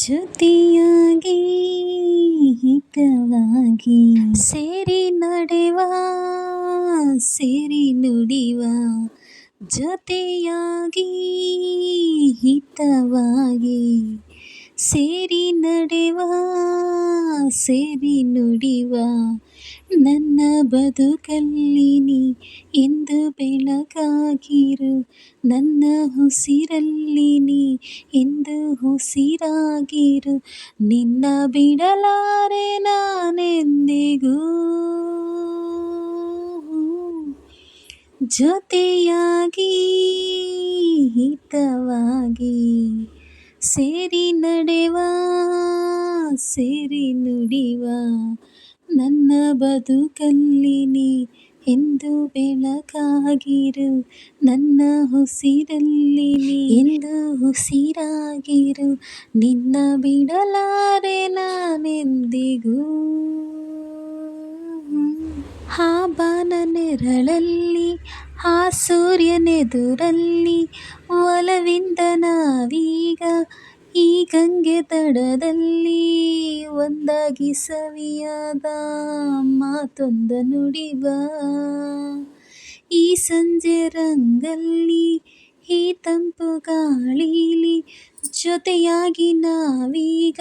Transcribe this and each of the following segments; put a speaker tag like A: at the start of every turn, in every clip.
A: ಜೊತೆಯಾಗಿ ಹಿತವಾಗಿ ಸೇರಿ ನಡೆವ ಸೇರಿ ನುಡಿವ ಜೊತೆಯಾಗಿ ಹಿತವಾಗಿ ಸೇರಿ ನಡೆವ. ಸೇರಿ ನುಡಿವ. ನನ್ನ ಬದುಕಲ್ಲಿ ನೀ ಎಂದು ಬೆಳಕಾಗಿರು ನನ್ನ ಉಸಿರಲ್ಲಿ ನೀ ಎಂದು ಉಸಿರಾಗಿರು. ನಿನ್ನ ಬಿಡಲಾರೆ ನಾನೆಂದಿಗೂ. ಜೊತೆಯಾಗಿ, ಹಿತವಾಗಿ ಸೇರಿ ನಡೆವ. ಸೇರಿ ನುಡಿವ ನನ್ನ ಬದುಕಲ್ಲಿ ನೀ ಎಂದು ಬೆಳಕಾಗಿರು. ನನ್ನ ಉಸಿರಲ್ಲಿ ನೀ ಎಂದು ಉಸಿರಾಗಿರು. ನಿನ್ನ ಬಿಡಲಾರೆ ನಾನೆಂದಿಗೂ. ಆ ಬಾನ ನೆರಳಲ್ಲಿ, ಆ ಸೂರ್ಯನೆದುರಲ್ಲಿ ಒಲವಿಂದ ನಾವೀಗ ಈ ಗಂಗೆ ದಡದಲ್ಲಿ ಒಂದಾಗಿ ಸವಿಯಾದ ಮಾತೊಂದ ನುಡಿವ. ಈ ಸಂಜೆ ರಂಗಲ್ಲಿ ಈ ತಂಪು ಗಾಳಿಲಿ ಜೊತೆಯಾಗಿ ನಾವೀಗ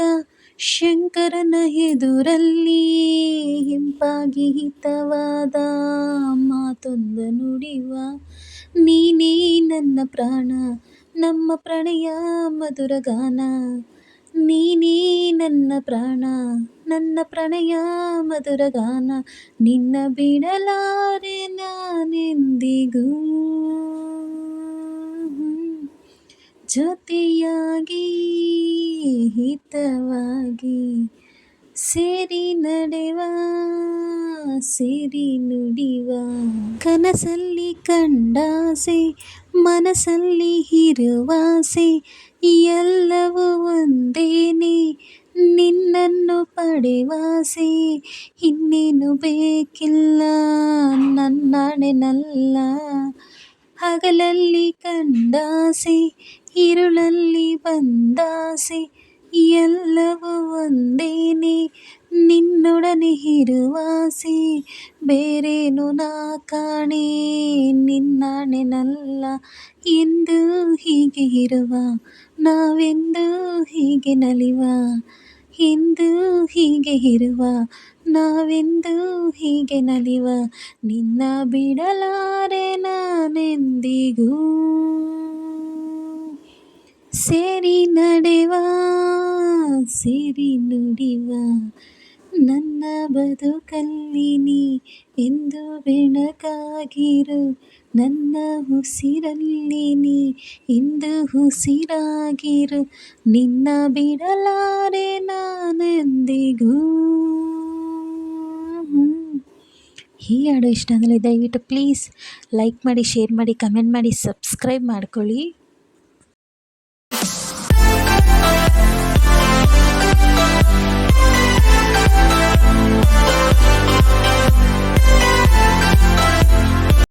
A: ಶಂಕರನ ಎದುರಲ್ಲಿ ಹಿಂಪಾಗಿ ಹಿತವಾದ ಮಾತೊಂದ ನುಡಿವ. ನೀನೇ ನನ್ನ ಪ್ರಾಣ ನಮ್ಮ ಪ್ರಣಯ ಮಧುರ ಗಾನ. ನೀನೇ ನನ್ನ ಪ್ರಾಣ, ನನ್ನ ಪ್ರಣಯ ಮಧುರ ಗಾನ. ನಿನ್ನ ಬಿಡಲಾರೆ ನಾನೆಂದಿಗೂ. ಜೊತೆಯಾಗಿ, ಹಿತವಾಗಿ ಸೇರಿ ನಡೆವ, ಸೇರಿ ನುಡಿವ. ಕನಸಲ್ಲಿ ಕಂಡಾಸೆ ಮನಸ್ಸಲ್ಲಿ ಹಿರುವಾಸೆ ಎಲ್ಲವೂ ಒಂದೇನೆ ನಿನ್ನನ್ನು ಪಡೆವಾಸೆ ಇನ್ನೇನು ಬೇಕಿಲ್ಲ, ನನ್ನಾಣೆನಲ್ಲ. ಹಗಲಲ್ಲಿ ಕಂಡಾಸೆ ഇരുളല്ലി ಬಂದಾಸೆ ಎಲ್ಲವೂ ಒಂದೇನೆ ನಿನ್ನೊಡನೆ ಬೇರೇನು ನಾ ಕಾಣೆ? ನಿನ್ನಾಣೆನಲ್ಲ ಎಂದು ಹೀಗೆ ಇರುವ. ನಾವೆಂದು ಹೀಗೆ ನಲಿವ? ಎಂದು ಹೀಗೆ ಇರುವ. ನಾವೆಂದು ಹೀಗೆ ನಲಿವ? ನಿನ್ನ ಬಿಡಲಾರೆ ನಾನೆಂದಿಗೂ? ಸೇರಿ ನಡೆವ, ಸೇರಿ ನುಡಿವ. ನನ್ನ ಬದುಕಲ್ಲಿ ನೀ ಎಂದು ಬೆಳಕಾಗಿರು ನನ್ನ ಉಸಿರಲ್ಲಿ ನೀ ಎಂದು ಉಸಿರಾಗಿರು. ನಿನ್ನ ಬಿಡಲಾರೆ ನಾನೆಂದಿಗೂ. ಈ ಹಾಡು ಇಷ್ಟ ಅಂದರೆ ದಯವಿಟ್ಟು ಪ್ಲೀಸ್ ಲೈಕ್ ಮಾಡಿ, ಶೇರ್ ಮಾಡಿ, ಕಮೆಂಟ್ ಮಾಡಿ, ಸಬ್ಸ್ಕ್ರೈಬ್ ಮಾಡ್ಕೊಳ್ಳಿ.